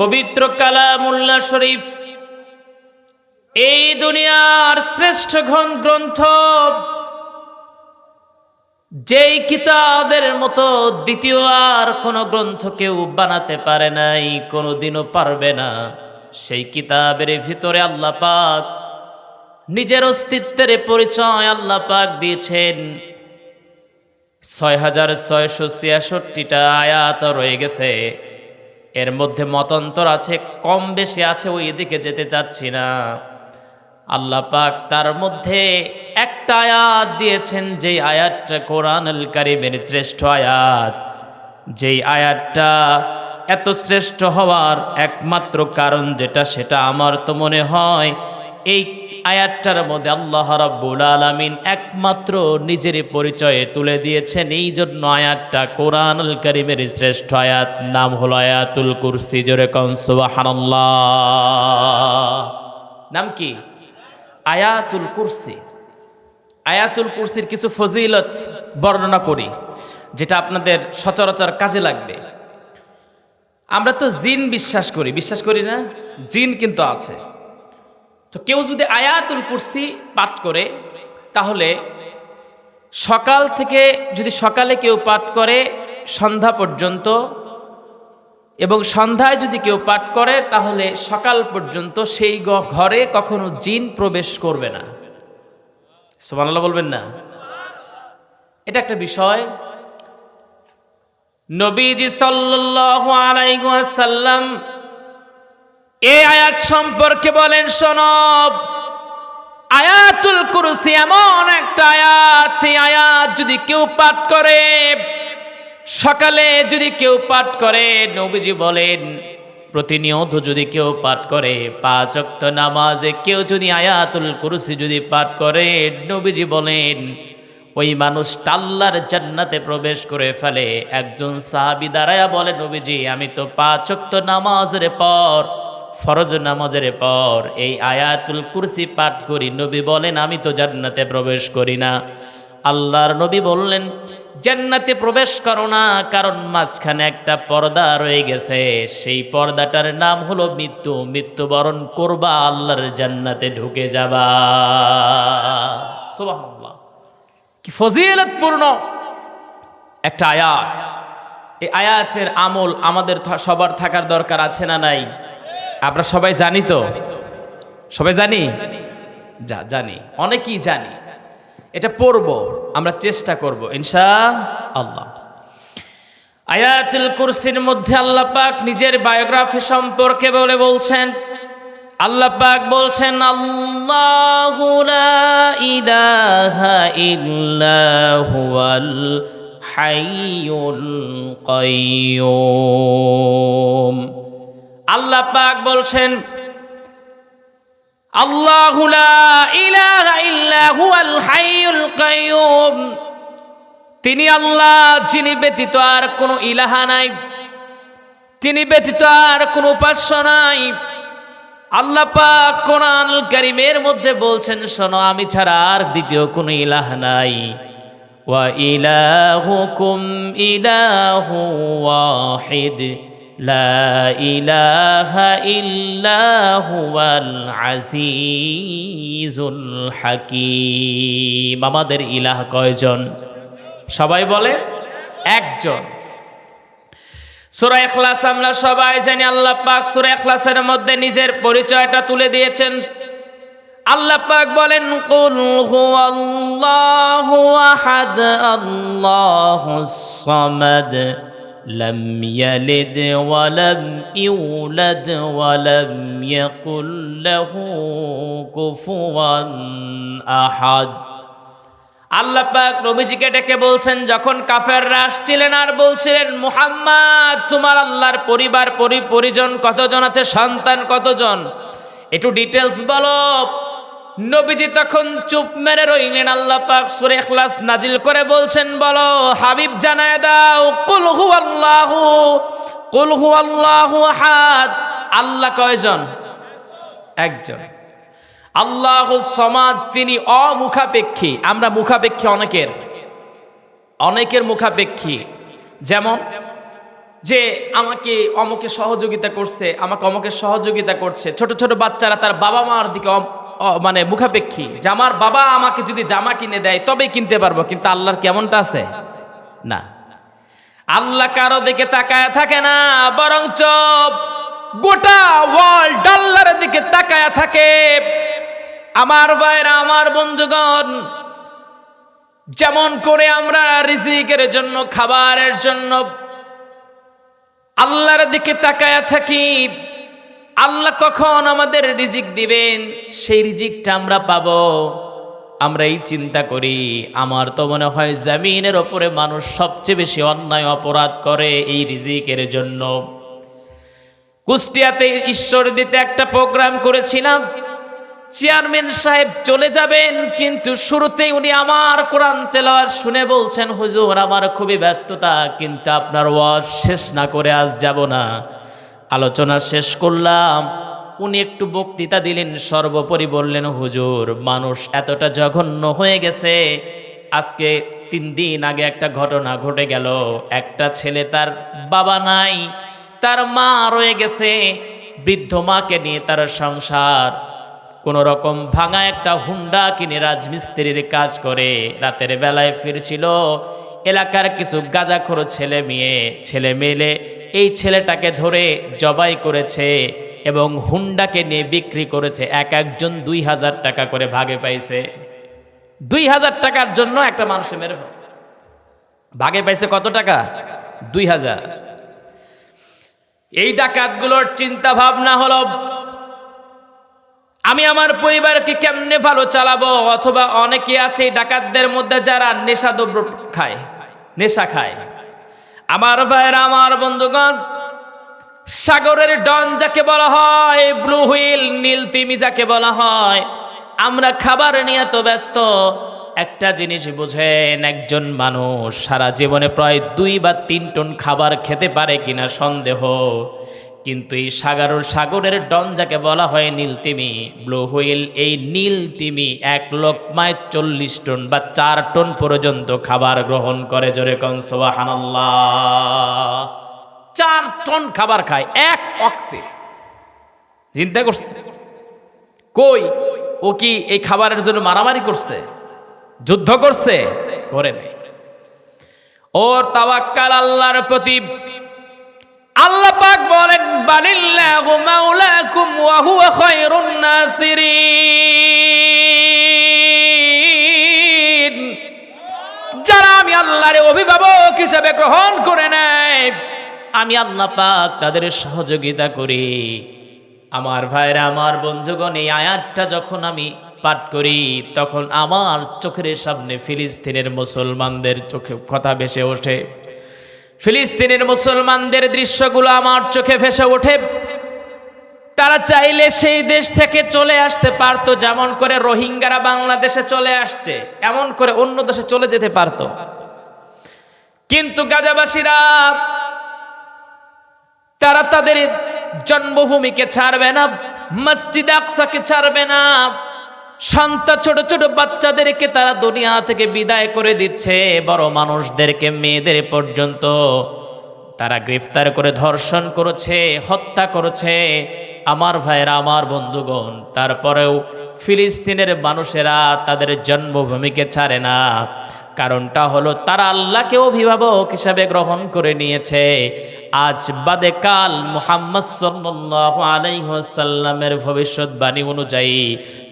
পবিত্র কালামুল্লাহ শরীফ। এই দুনিয়ার শ্রেষ্ঠ ঘন- গ্রন্থ যেই কিতাবের মতো দ্বিতীয় আর কোনো গ্রন্থ কেউ বানাতে পারে নাই, কোনোদিনও পারবে না। সেই কিতাবের ভিতরে আল্লাহ পাক, নিজের অস্তিত্বের পরিচয় আল্লাহ পাক দিয়েছেন। ছয় হাজার ছয়শো ছিয়াষট্টিটা আয়াত রয়ে গেছে। এর মধ্যে মতান্তর আছে, কম বেশি আছে, ওই এদিকে যেতে চাচ্ছি না। আল্লাহ পাক তার মধ্যে একটা আয়াত দিয়েছেন, যেই আয়াতটা কোরআন আল কারিমের শ্রেষ্ঠ আয়াত। যেই আয়াতটা এত শ্রেষ্ঠ হওয়ার একমাত্র কারণ যেটা, সেটা আমার তো মনে হয় এই আয়াতটার মধ্যে আল্লাহ রাব্বুল আলামিন একমাত্র নিজের পরিচয়ে তুলে দিয়েছেন। এই জন্য আয়াতটা কোরআন আল কারিমের শ্রেষ্ঠ আয়াত, নাম হলো আয়াতুল কুরসি। জোরে সুবহানাল্লাহ। নাম কি? আয়াতুল কুরসি। আয়াতুল কুরসির কিছু ফজিলত বর্ণনা করি, যেটা আপনাদের সচরাচর কাজে লাগবে। আমরা তো জিন বিশ্বাস করি বিশ্বাস করি না? জিন কিন্তু আছে। তো কেউ যদি আয়াতুল কুরসি পাঠ করে, তাহলে সকাল থেকে যদি সকালে কেউ পাঠ করে, সন্ধ্যা পর্যন্ত, এবং সন্ধ্যায় যদি কেউ পাঠ করে, তাহলে সকাল পর্যন্ত সেই ঘরে কখনো জিন প্রবেশ করবে না। সুবহানাল্লাহ বলবেন না? এটা একটা বিষয়। নবীজি আলাইহি ওয়াসাল্লাম এই আয়াত সম্পর্কে বলেন শোনব আয়াতুল কুরসি এমন একটা আয়াত আয়াত যদি কেউ পাঠ করে, সকালে যদি কেউ পাঠ করে, নবীজি বলেন, প্রতিনিয়ত যদি কেউ পাঠ করে, পাঁচ ওয়াক্ত নামাজে কেউ যদি আয়াতুল কুরসি যদি পাঠ করে, নবীজি বলেন, ওই মানুষ আল্লাহর জান্নাতে প্রবেশ করে ফেলে। একজন সাহাবি দাঁড়ায়া বলে, নবীজি, আমি তো পাঁচ ওয়াক্ত নামাজের পর ফরজ নামাজের পর এই আয়াতুল কুরসি পাঠ করি। নবী বলেন, আমি তো জান্নাতে প্রবেশ করি না। আল্লাহর নবী বললেন, জান্নাতে প্রবেশ করো না, কারণ মাঝখানে একটা পর্দা রয়ে গেছে। সেই পর্দাটার নাম হলো মৃত্যু। মৃত্যুবরণ করবা, আল্লাহর জান্নাতে ঢুকে যাবা। কি ফজিলতপূর্ণ একটা আয়াত। এই আয়াতের আমল আমাদের সবার থাকার দরকার আছে না নাই? আমরা সবাই জানি তো? সবাই জানি? যা, জানি। অনেকেই জানি। এটা পড়ব, আমরা চেষ্টা করব ইনশা আল্লাহ আয়াতুল কুরসির মধ্যে আল্লাহ পাক নিজের বায়োগ্রাফি সম্পর্কে বলে বলছেন, আল্লাহ পাক বলছেন, আল্লাহু লা ইলাহা ইল্লা হুয়াল হাইয়ুল কাইয়ুম। আল্লাহ পাক বলছেন তিনি আল্লাহ, যিনি ব্যতীত আর কোনো ইলাহা নাই। তিনি ব্যতীত আর কোনো উপাস্য নাই। আল্লাহ পাক কোরআন কারিমের মধ্যে বলছেন, শোনো, আমি ছাড়া আর দ্বিতীয় কোনো ইলাহ নাই। ওয়া ইলাহুকুম ইলাহু ওয়াহিদ। লা ইলাহা ইল্লা হুয়াল আজিজুল হাকিম। আমাদের ইলাহ কয়জন? সবাই বলে একজন। সূরা ইখলাস আমরা সবাই জানি, আল্লাহ পাক সূরা ইখলাসের মধ্যে নিজের পরিচয়টা তুলে দিয়েছেন। আল্লাহ পাক বলেন, কুল হুয়াল্লাহু আহাদ, আল্লাহুস সামাদ। لم يلد ولم يولد ولم يقل له كفوا أحد আল্লাহ পাক নবীজিকে ডেকে বলছেন যখন কাফেররা আসছিলেন আর বলছিলেন মুহাম্মদ তোমার আল্লাহর পরিবার পরি পরিজন কতজন আছে সন্তান কতজন একটু ডিটেলস বলো নবীজি তখন চুপ মেরে রইলেন, আল্লাহ পাক সূরা ইখলাস নাজিল করে বলছেন, বলো, হাবিব জানায় দাও, কুল হুয়াল্লাহু কুল হুয়াল্লাহু আহাদ। আল্লাহ কয়জন? একজন। আল্লাহ সমাজ তিনি অমুখাপেক্ষী। আমরা মুখাপেক্ষী অনেকের। অনেকের মুখাপেক্ষী। যেমন, যে আমাকে অমকে সহযোগিতা করছে, আমাকে অমকে সহযোগিতা করছে, ছোট ছোট বাচ্চারা তার বাবা মার দিকে মানে মুখাপেক্ষী। যে আমার বাবা আমাকে যদি জামা কিনে দেয়, তবেই কিনতে পারব, কিন্তু আল্লাহর কেমনটা আছে? না। আল্লাহ কারও দিকে তাকায় থাকে না বরং চোপ গোটা ওয়ার্ল্ড আল্লাহর দিকে তাকায় থাকে। আমার ভাইরা, আমার বন্ধুগণ, যেমন করে আমরা রিজিকের জন্য, খাবারের জন্য আল্লাহর দিকে তাকায়া থাকি আল্লাহ কখন আমাদের রিজিক দিবেন? সেই রিজিকটা আমরা পাব। আমরা এই চিন্তা করি, আমার তো মনে হয় জামিনের ওপরে মানুষ সবচেয়ে বেশি অন্যায় অপরাধ করে এই রিজিকের জন্য। কুষ্টিয়াতে ঈশ্বর দিতে একটা প্রোগ্রাম করেছিলাম। চেয়ারম্যান সাহেব চলে যাবেন, কিন্তু শুরুতেই উনি আমার কোরআন তেলাওয়াত শুনে বলছেন, হুজুর, আমার খুবই ব্যস্ততা, কিন্তু আপনার ওয়াজ শেষ না করে আজ যাব না। আলোচনা শেষ করলাম। উনি একটু বক্তৃতা দিলেন, সর্বোপরি বললেন, হুজুর, মানুষ এতটা জঘন্য হয়ে গেছে। আজকে তিন দিন আগে একটা ঘটনা ঘটে গেল। একটা ছেলে তার বাবা নাই, তার মা রয়ে গেছে। বৃদ্ধ মাকে নিয়ে তার সংসার। কোন রকম ভাঙা একটা হুন্ডা কিনে রাজমিস্ত্রির কাজ করে রাতের বেলায় ফিরছিল। এলাকার কিছু গাজাখোর ছেলে মেয়ে, ছেলে মেলে এই ছেলেটাকে ধরে জবাই করেছে এবং হুন্ডাকে নিয়ে বিক্রি করেছে। এক একজন দুই হাজার টাকা করে ভাগে পাইছে। দুই হাজার টাকার জন্য একটা মানুষকে মেরে ফেলছে। ভাগে পাইছে কত টাকা? দুই হাজার। এই ডাকাতগুলোর চিন্তা ভাবনা হলো আমি আমার পরিবারকে কেমনে ভালো চালাবো? অথবা অনেকে আছে ডাকাতদের মধ্যে যারা নেশা দ্রব্য খায়, নেশা খায়। আমার ভাইয়েরা, আমার বন্ধুগণ, সাগরের ডন যাকে বলা হয়, ব্লু হুইল, নীল তিমি যাকে বলা হয়, আমরা খাবার নিয়ে তো ব্যস্ত। একটা জিনিস বুঝেন, একজন মানুষ সারা জীবনে প্রায় দুই বা তিন টন খাবার খেতে পারে কিনা সন্দেহ। কিন্তু এই সাগর সাগরের ডন যাকে বলা হয় নীল তিমি, ব্লু হুইল, এই নীল তিমি এক লোকমায় চল্লিশ টন বা চার টন পর্যন্ত খাবার গ্রহণ করে। জোরে চার টন খাবার খায় এক অক্তে। চিন্তা করছে? কই? ও কি এই খাবারের জন্য মারামারি করছে? যুদ্ধ করছে? করে নাই। ওর তাওয়াক্কাল আল্লাহর প্রতি আল্লাহ পাক বলেন বালিল্লাহু মাওলাকুম ওয়া হুয়া খায়রুন নাসিরিন। যারা আমি আল্লাহর অভিভাবক হিসেবে গ্রহণ করে নেয়, আমি আল্লাহ পাক তাদের সহযোগিতা করি। আমার ভাইরা, আমার বন্ধুগণ, এই আয়াতটা যখন আমি পাঠ করি, তখন আমার চোখের সামনে ফিলিস্তিনের মুসলমানদের চোখে কথা ভেসে ওঠে। ফিলিস্তিনের মুসলমানদের দৃশ্যগুলো আমার চোখে ভেসে ওঠে। তারা চাইলে সেই দেশ থেকে চলে আসতে পারতো, যেমন করে রোহিঙ্গারা বাংলাদেশে চলে আসছে, এমন করে অন্য দেশে চলে যেতে পারতো। কিন্তু গাজাবাসীরা, তারা তাদের জন্মভূমিকে ছাড়বে না, মসজিদ আকসাকে ছাড়বে না সন্তান ছোট ছোট বাচ্চাদেরকে তারা দুনিয়া থেকে বিদায় করে দিচ্ছে, বড় মানুষদেরকে মেয়েদের পর্যন্ত। তারা গ্রেফতার করে ধর্ষণ করেছে, হত্যা করেছে। আমার ভাইয়েরা, আমার বন্ধুগণ, তারপরেও ফিলিস্তিনের মানুষেরা তাদের জন্মভূমিকে ছাড়ে না। কারণটা হলো তারা আল্লাহকে অভিভাবক হিসাবে গ্রহণ করে নিয়েছে। আজ বাদে কাল মুহাম্মদ ওয়াসাল্লামের ভবিষ্যৎবাণী অনুযায়ী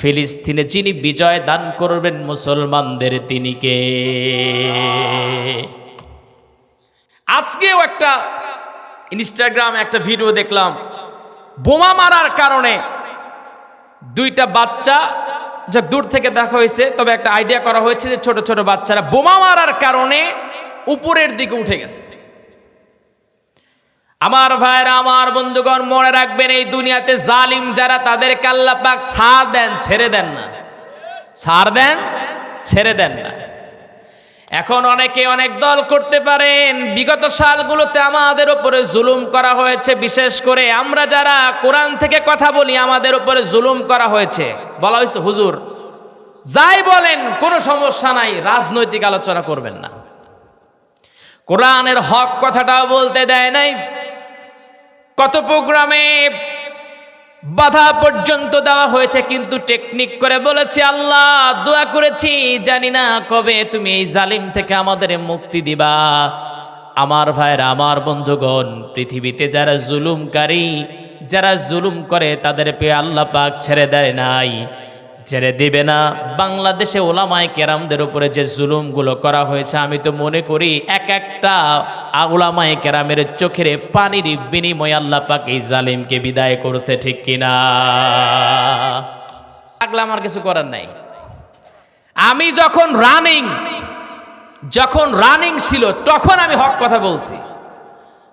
ফিলিস্তিনে যিনি বিজয় দান করবেন মুসলমানদের তিনি কে? আজকেও একটা ইনস্টাগ্রামে একটা ভিডিও দেখলাম। বোমা মারার কারণে দুইটা বাচ্চা যা দূর থেকে দেখা হয়েছে, তবে একটা আইডিয়া করা হয়েছে যে ছোট ছোট বাচ্চারা বোমা মারার কারণে উপরের দিকে উঠে গেছে। আমার ভাইরা আমার বন্ধুগণ, মনে রাখবেন, এই দুনিয়াতে জালিম যারা, তাদের কাল্লা পাক সার দেন, ছেড়ে দেন না। সার দেন, ছেড়ে দেন না। এখন অনেকে অনেক দল করতে পারেন। বিগত সালগুলোতে আমাদের উপরে জুলুম করা হয়েছে, বিশেষ করে আমরা যারা কোরআন থেকে কথা বলি, আমাদের উপরে জুলুম করা হয়েছে। বলা হয়েছে, হুজুর, যাই বলেন, কোনো সমস্যা নাই, রাজনৈতিক আলোচনা করবেন না। কোরআনের হক কথাটাও বলতে দেয় নাই। কত প্রোগ্রামে বাধা পর্যন্ত দেওয়া হয়েছে, কিন্তু টেকনিক করে বলেছি, আল্লাহ, দোয়া করেছি, জানি না কবে তুমি এই জালিম থেকে আমাদের মুক্তি দিবা। আমার ভাইরা আমার বন্ধুগণ, পৃথিবীতে যারা জুলুমকারী, যারা জুলুম করে, তাদের পেয়ে আল্লাহ পাক ছেড়ে দেয় নাই। ছেড়ে দিবে না। বাংলাদেশে ওলামায় কেরামদের উপরে যে জুলুমগুলো করা হয়েছে, আমি তো মনে করি এক একটা ওলামায় কেরামের চোখের পানির বিনিময় আল্লাহ পাক এই জালিমকে বিদায় করছে, ঠিক কিনা? আগলা আমার কিছু করার নাই। আমি যখন রানিং যখন রানিং ছিল, তখন আমি হক কথা বলছি।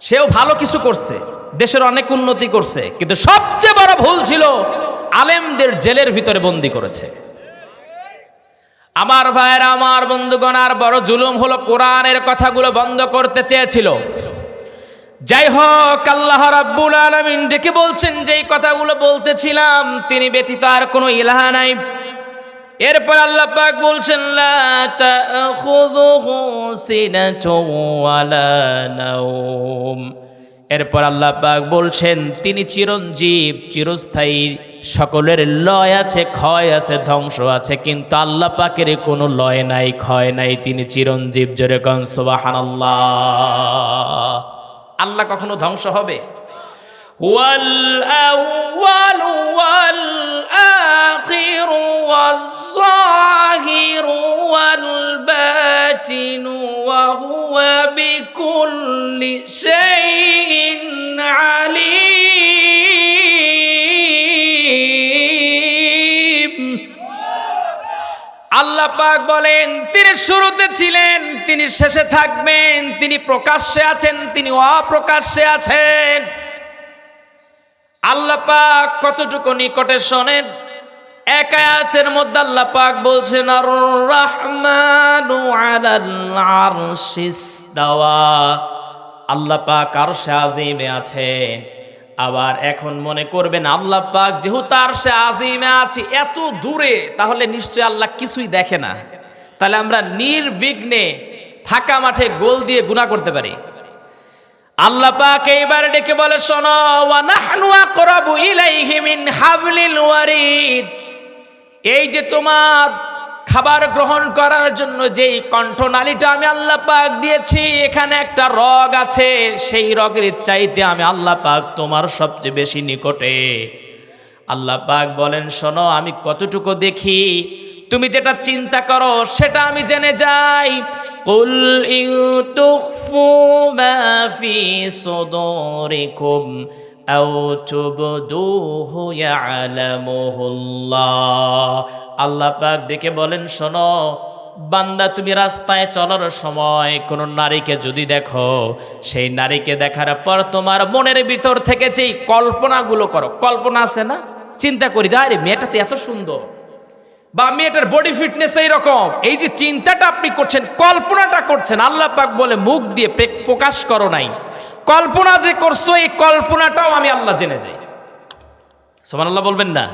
সেও ভালো কিছু করছে, দেশের অনেক উন্নতি করছে, কিন্তু সবচেয়ে বড় ভুল ছিল আলেমদের জেলের ভিতরে বন্দি করেছে। আমার ভাইয়ের, আমার বন্ধুগণ, আর বড় জুলুম হলো কোরআনের কথাগুলো বন্ধ করতে চেয়েছিল। যাই হোক, আল্লাহ রাব্বুল আলামিন ডেকে বলছেন, যেই কথাগুলো বলতেছিলাম, তিনি ব্যতীত আর কোনো ইলাহা নাই। এরপর আল্লাহ পাক বলছেন, লা তাখুযুহু সিনাতুন ওয়ালা নাওম। এরপর আল্লাহ পাক বলছেন তিনি চিরঞ্জীব চিরস্থায়ী সকলের লয় আছে ক্ষয় আছে ধ্বংস আছে কিন্তু আল্লাহ পাকের কোনো লয় নাই ক্ষয় নাই তিনি চিরঞ্জীব জোরে কন সুবহানাল্লাহ আল্লাহ কখনো ধ্বংস হবে والأول والآخر والظاهر والباطن وهو بكل شيء عليم আল্লাহ পাক বলেন তিনি শুরুতে ছিলেন তিনি শেষে থাকবেন তিনি প্রকাশ্যে আছেন তিনি অপ্রকাশ্যে আছেন আল্লাহ পাক কতটুকু নিকটে শোনেন এক আয়াতের মধ্যে আল্লাহ পাক বলছেন আর রহমানু আলাল আরশিস দাওয়া। আল্লাহ পাক আরশে আজিমে আছেন। আবার এখন মনে করবেন, আল্লাহ পাক যেহেতু আরশে আজিমে আছি, এত দূরে, তাহলে নিশ্চয়ই আল্লাহ কিছুই দেখে না। তাহলে আমরা নির্বিঘ্নে ফাঁকা মাঠে গোল দিয়ে গুণা করতে পারি। আল্লাহ পাক এইবার ডেকে বলে, শোনো, ওয়া নাহনু আকরাবু ইলাইহি মিন হাবলিল ওয়ারিদ। এই যে তোমার খাবার গ্রহণ করার জন্য যেই কণ্ঠনালীটা আমি আল্লাহ পাক দিয়েছি এখানে একটা রগ আছে সেই রগের চাইতে আমি আল্লাহ পাক তোমার সবচেয়ে বেশি নিকটে আল্লাহ পাক বলেন শোনো আমি কতটুকু দেখি তুমি যেটা চিন্তা করো সেটা আমি জেনে যাই قل إن تخفوا ما في صدوركم أو تبدوه يعلمه الله আল্লাহ পাক ডেকে বলেন শোনো বান্দা তুমি রাস্তায় চলার সময় কোনো নারীকে যদি দেখো সেই নারীকে দেখার পর তোমার মনের ভিতর থেকে যেই কল্পনাগুলো করো কল্পনা আছে না চিন্তা করি যা রে মেয়েটা তো এত সুন্দর বা মেয়েটার বডি ফিটনেস এইরকম এই যে চিন্তাটা আপনি করছেন কল্পনাটা করছেন আল্লাহ পাক বলে মুখ দিয়ে প্রে- প্রকাশ করো নাই কল্পনা যে করছ এই কল্পনাটাও আমি আল্লাহ জেনে যাই। সোমান আল্লাহ বলবেন না?